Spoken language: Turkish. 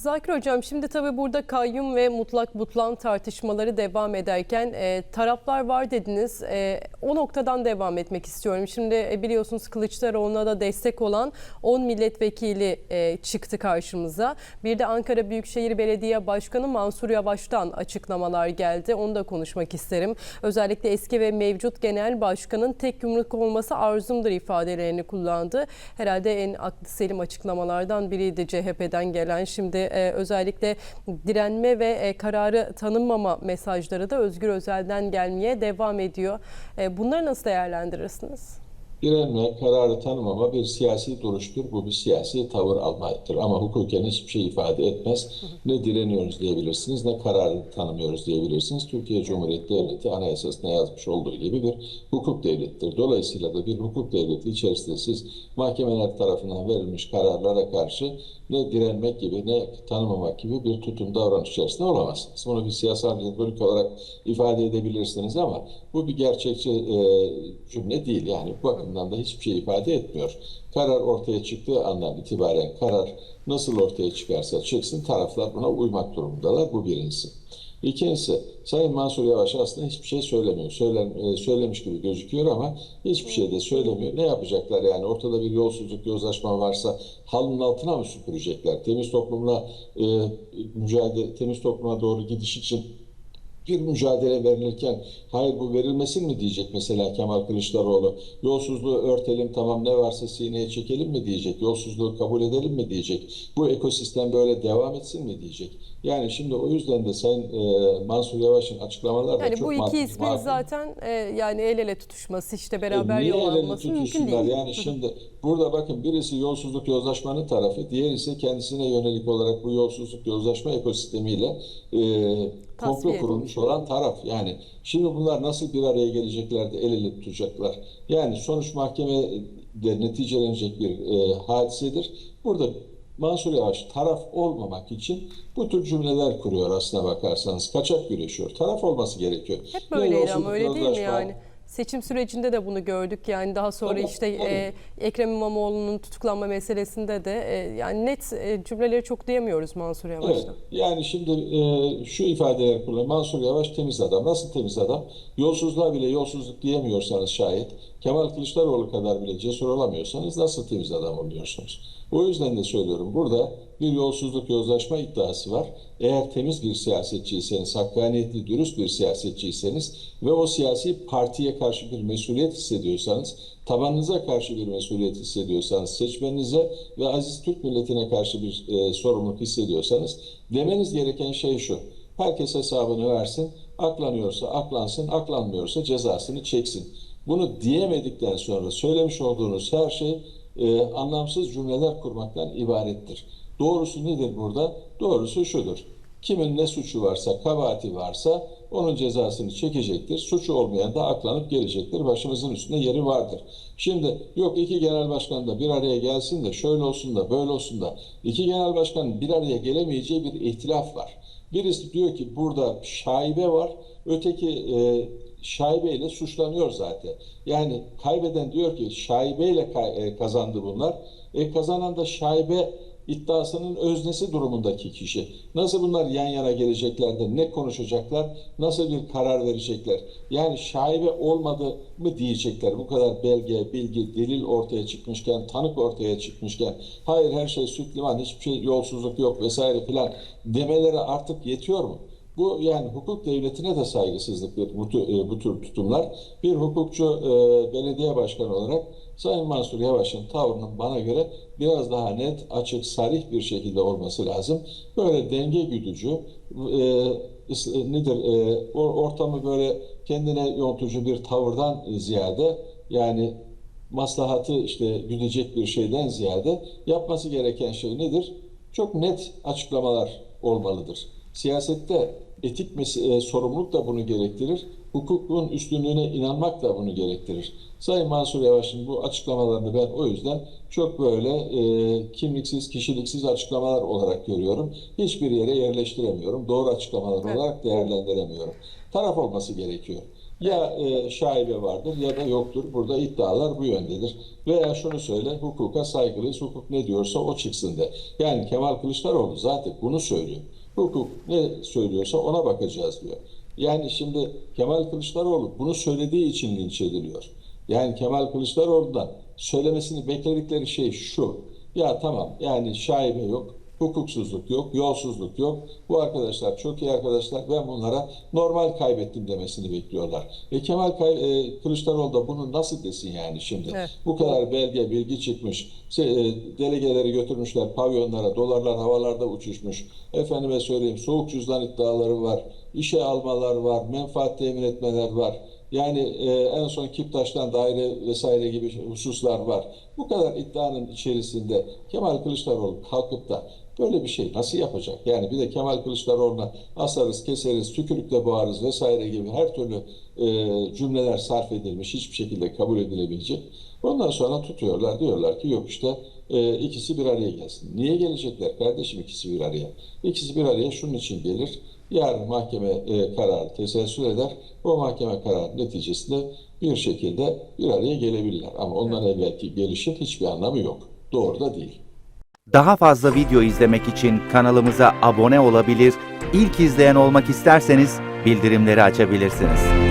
Zakir Hocam şimdi tabii burada kayyum ve mutlak butlan tartışmaları devam ederken e, taraflar var dediniz. E, o noktadan devam etmek istiyorum. Şimdi e, biliyorsunuz Kılıçdaroğlu'na da destek olan 10 milletvekili e, çıktı karşımıza. Bir de Ankara Büyükşehir Belediye Başkanı Mansur Yavaş'tan açıklamalar geldi. Onu da konuşmak isterim. Özellikle eski ve mevcut genel başkanın tek yumruk olması arzumdur ifadelerini kullandı. Herhalde en aklı selim açıklamalardan biriydi CHP'den gelen. Şimdi e, özellikle direnme ve e, kararı tanınmama mesajları da Özgür Özel'den gelmeye devam ediyor. E, bunları nasıl değerlendirirsiniz? Direnme, kararı tanımama bir siyasi duruştur. Bu bir siyasi tavır almaktır. Ama hukuken hiçbir şey ifade etmez. Ne direniyoruz diyebilirsiniz, ne kararı tanımıyoruz diyebilirsiniz. Türkiye Cumhuriyeti Devleti anayasasına yazmış olduğu gibi bir hukuk devlettir. Dolayısıyla da bir hukuk devleti içerisinde siz mahkemeler tarafından verilmiş kararlara karşı ne direnmek gibi ne tanımamak gibi bir tutum davranış içerisinde olamazsınız. Bunu bir siyasal retorik olarak ifade edebilirsiniz ama bu bir gerçekçi e, cümle değil. Yani bu bakımdan da hiçbir şey ifade etmiyor. Karar ortaya çıktığı andan itibaren karar nasıl ortaya çıkarsa çıksın taraflar buna uymak durumundalar. Bu birincisi. İkincisi, Sayın Mansur Yavaş aslında hiçbir şey söylemiyor. Söylen, e, söylemiş gibi gözüküyor ama hiçbir şey de söylemiyor. Ne yapacaklar yani? Ortada bir yolsuzluk, yozlaşma varsa halının altına mı süpürecekler? Temiz toplumla e, mücadele, temiz topluma doğru gidiş için bir mücadele verilirken hayır bu verilmesin mi diyecek mesela Kemal Kılıçdaroğlu. Yolsuzluğu örtelim tamam ne varsa sineye çekelim mi diyecek. Yolsuzluğu kabul edelim mi diyecek. Bu ekosistem böyle devam etsin mi diyecek. Yani şimdi o yüzden de Sayın e, Mansur Yavaş'ın açıklamaları da Yani çok bu iki mantıklı, ismin makul. zaten e, yani el ele tutuşması işte beraber E, yol alması mümkün değil. Yani şimdi burada bakın birisi yolsuzluk yozlaşmanın tarafı, diğer ise kendisine yönelik olarak bu yolsuzluk yozlaşma ekosistemiyle e, komplo Tasfiye kurulmuş olan taraf. Yani şimdi bunlar nasıl bir araya gelecekler de el ele tutacaklar? Yani sonuç mahkemede neticelenecek bir e, hadisedir. Burada Mansur Yavaş taraf olmamak için bu tür cümleler kuruyor aslına bakarsanız. Kaçak güreşiyor. Taraf olması gerekiyor. Hep böyleydi ama öyle değil mi yani? Seçim sürecinde de bunu gördük. Yani daha sonra Tabii, işte tabii. e, Ekrem İmamoğlu'nun tutuklanma meselesinde de e, yani net e, cümleleri çok diyemiyoruz Mansur Evet, Yavaş'tan. yani şimdi e, şu ifadeler kullanıyor. Mansur Yavaş temiz adam. Nasıl temiz adam? Yolsuzluğa bile yolsuzluk diyemiyorsanız şayet, Kemal Kılıçdaroğlu kadar bile cesur olamıyorsanız nasıl temiz adam oluyorsunuz? O yüzden de söylüyorum burada bir yolsuzluk yozlaşma iddiası var. Eğer temiz bir siyasetçiyseniz, hakkaniyetli, dürüst bir siyasetçiyseniz ve o siyasi partiye karşı bir mesuliyet hissediyorsanız, tabanınıza karşı bir mesuliyet hissediyorsanız, seçmeninize ve aziz Türk milletine karşı bir e, sorumluluk hissediyorsanız demeniz gereken şey şu. Herkes hesabını versin, aklanıyorsa aklansın, aklanmıyorsa cezasını çeksin. Bunu diyemedikten sonra söylemiş olduğunuz her şey e, anlamsız cümleler kurmaktan ibarettir. Doğrusu nedir burada? Doğrusu şudur. Kimin ne suçu varsa, kabahati varsa onun cezasını çekecektir. Suçu olmayan da aklanıp gelecektir. Başımızın üstünde yeri vardır. Şimdi yok iki genel başkan da bir araya gelsin de şöyle olsun da böyle olsun da iki genel başkanın bir araya gelemeyeceği bir ihtilaf var. Birisi diyor ki burada şaibe var. Öteki e, şaibeyle suçlanıyor zaten. Yani kaybeden diyor ki şaibeyle e, kazandı bunlar. E, kazanan da şaibe iddiasının öznesi durumundaki kişi. Nasıl bunlar yan yana gelecekler de ne konuşacaklar, nasıl bir karar verecekler? Yani şaibe olmadı mı diyecekler bu kadar belge, bilgi, delil ortaya çıkmışken, tanık ortaya çıkmışken, hayır her şey süt liman, hiçbir şey yolsuzluk yok vesaire filan demeleri artık yetiyor mu? Bu yani hukuk devletine de saygısızlıktır bu, e, bu tür tutumlar. Bir hukukçu e, belediye başkanı olarak Sayın Mansur Yavaş'ın tavrının bana göre biraz daha net, açık, sarih bir şekilde olması lazım. Böyle denge güdücü, e, is- nedir, e, ortamı böyle kendine yontucu bir tavırdan ziyade yani maslahatı işte güdecek bir şeyden ziyade yapması gereken şey nedir? Çok net açıklamalar olmalıdır. Siyasette etik e, sorumluluk da bunu gerektirir. Hukukun üstünlüğüne inanmak da bunu gerektirir. Sayın Mansur Yavaş'ın bu açıklamalarını ben o yüzden çok böyle e, kimliksiz, kişiliksiz açıklamalar olarak görüyorum. Hiçbir yere yerleştiremiyorum. Doğru açıklamalar Evet. olarak değerlendiremiyorum. Taraf olması gerekiyor. Ya e, şaibe vardır ya da yoktur. Burada iddialar bu yöndedir. Veya şunu söyle, hukuka saygılıyız, hukuk ne diyorsa o çıksın de. Yani Kemal Kılıçdaroğlu zaten bunu söylüyor. Hukuk ne söylüyorsa ona bakacağız diyor. Yani şimdi Kemal Kılıçdaroğlu bunu söylediği için linç ediliyor. Yani Kemal Kılıçdaroğlu'ndan söylemesini bekledikleri şey şu. Ya tamam yani şaibe yok, hukuksuzluk yok, yolsuzluk yok. Bu arkadaşlar çok iyi arkadaşlar. Ben bunlara normal kaybettim demesini bekliyorlar. E Kemal Kay e, Kılıçdaroğlu da bunu nasıl desin yani şimdi? Evet. Bu kadar belge, bilgi çıkmış. Se- e, delegeleri götürmüşler pavyonlara, dolarlar havalarda uçuşmuş. Efendime söyleyeyim soğuk cüzdan iddiaları var. işe almalar var, menfaat temin etmeler var. Yani e, en son Kiptaş'tan daire vesaire gibi hususlar var. Bu kadar iddianın içerisinde Kemal Kılıçdaroğlu kalkıp da böyle bir şey nasıl yapacak? Yani bir de Kemal Kılıçdaroğlu'na asarız, keseriz, tükürükle boğarız vesaire gibi her türlü e, cümleler sarf edilmiş, hiçbir şekilde kabul edilebilecek. Ondan sonra tutuyorlar, diyorlar ki yok işte e, ikisi bir araya gelsin. Niye gelecekler kardeşim ikisi bir araya? İkisi bir araya şunun için gelir. Yarın mahkeme e, kararı teselsül eder. O mahkeme kararı neticesinde bir şekilde bir araya gelebilirler. Ama ondan evvelki gelişin hiçbir anlamı yok. Doğru da değil. Daha fazla video izlemek için kanalımıza abone olabilir, ilk izleyen olmak isterseniz bildirimleri açabilirsiniz.